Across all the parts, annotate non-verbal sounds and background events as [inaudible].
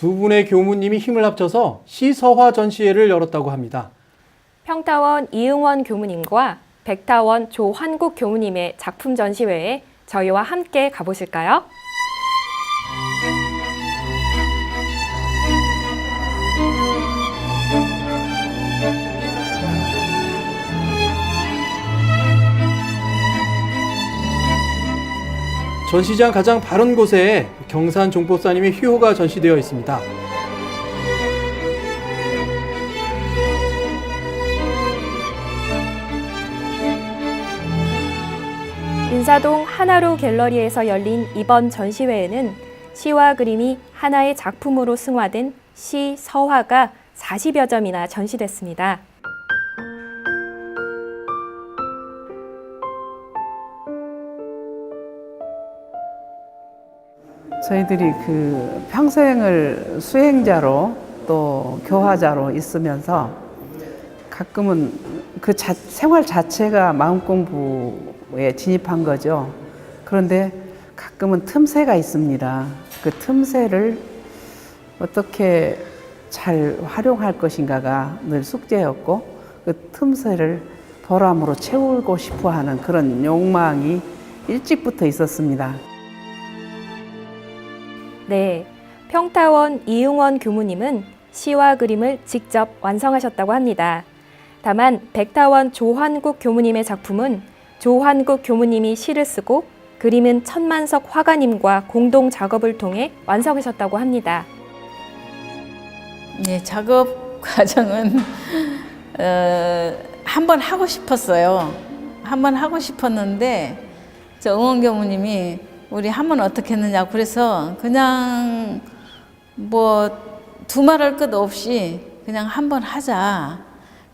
두 분의 교무님이 힘을 합쳐서 시서화 전시회를 열었다고 합니다. 평타원 이응원 교무님과 백타원 조환국 교무님의 작품 전시회에 저희와 함께 가보실까요? 전시장 가장 바른 곳에 경산 종법사님의 휴호가 전시되어 있습니다. 인사동 하나로 갤러리에서 열린 이번 전시회에는 시와 그림이 하나의 작품으로 승화된 시 서화가 40여 점이나 전시됐습니다. 저희들이 그 평생을 수행자로 또 교화자로 있으면서 가끔은 그 자- 생활 자체가 마음 공부에 진입한 거죠. 그런데 가끔은 틈새가 있습니다. 그 틈새를 어떻게 잘 활용할 것인가가 늘 숙제였고 그 틈새를 보람으로 채우고 싶어 하는 그런 욕망이 일찍부터 있었습니다. 네, 평타원 이응원 교무님은 시와 그림을 직접 완성하셨다고 합니다. 다만 백타원 조환국 교무님의 작품은 조환국 교무님이 시를 쓰고 그림은 천만석 화가님과 공동 작업을 통해 완성하셨다고 합니다. 예, 작업 [laughs] 과정은 어, 한번 하고 싶었어요. 한번 하고 싶었는데 저 응원 교무님이 우리 한번 어떻게 했느냐 그래서 그냥 뭐 두말할 것 없이 그냥 한번 하자.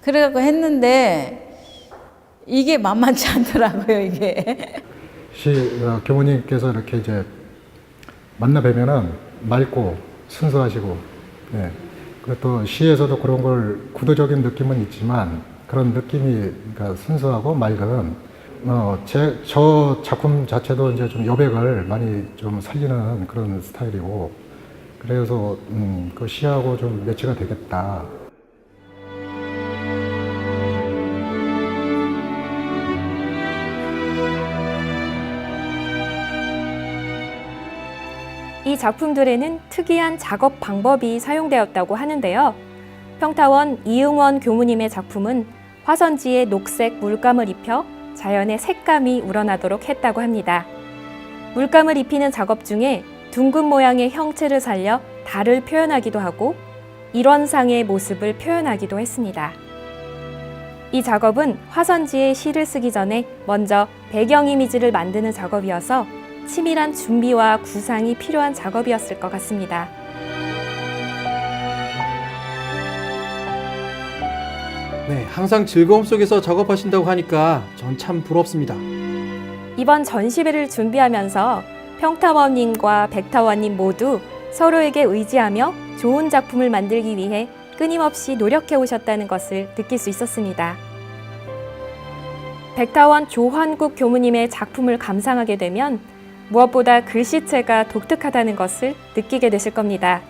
그래갖고 했는데 이게 만만치 않더라고요 이게. 시 어, 교무님께서 이렇게 이제 만나 뵈면은 맑고 순수하시고, 예. 그리고 또 시에서도 그런 걸 구도적인 느낌은 있지만 그런 느낌이 그러니까 순수하고 맑은 어, 제, 저 작품 자체도 이제 좀 여백을 많이 좀 살리는 그런 스타일이고 그래서 음, 그 시하고 좀 매치가 되겠다. 이 작품들에는 특이한 작업 방법이 사용되었다고 하는데요. 평타원 이응원 교무님의 작품은 화선지에 녹색 물감을 입혀 자연의 색감이 우러나도록 했다고 합니다. 물감을 입히는 작업 중에 둥근 모양의 형체를 살려 달을 표현하기도 하고 일원상의 모습을 표현하기도 했습니다. 이 작업은 화선지에 시를 쓰기 전에 먼저 배경 이미지를 만드는 작업이어서 치밀한 준비와 구상이 필요한 작업이었을 것 같습니다. 네, 항상 즐거움 속에서 작업하신다고 하니까 전 참 부럽습니다. 이번 전시회를 준비하면서 평타원님과 백타원님 모두 서로에게 의지하며 좋은 작품을 만들기 위해 끊임없이 노력해 오셨다는 것을 느낄 수 있었습니다. 백타원 조환국 교무님의 작품을 감상하게 되면 무엇보다 글씨체가 독특하다는 것을 느끼게 되실 겁니다.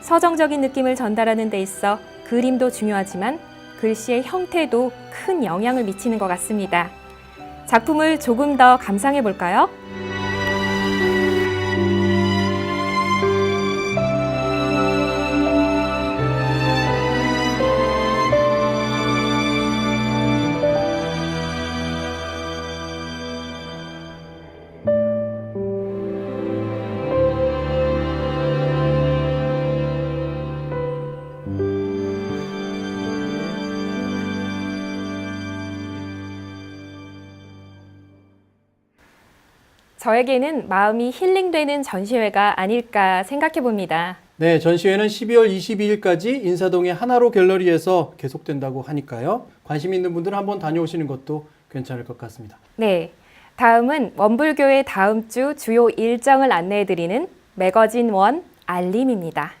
서정적인 느낌을 전달하는 데 있어 그림도 중요하지만 글씨의 형태도 큰 영향을 미치는 것 같습니다. 작품을 조금 더 감상해 볼까요? 저에게는 마음이 힐링되는 전시회가 아닐까 생각해 봅니다. 네, 전시회는 12월 22일까지 인사동의 하나로 갤러리에서 계속된다고 하니까요. 관심 있는 분들은 한번 다녀오시는 것도 괜찮을 것 같습니다. 네. 다음은 원불교의 다음 주 주요 일정을 안내해 드리는 매거진 원 알림입니다.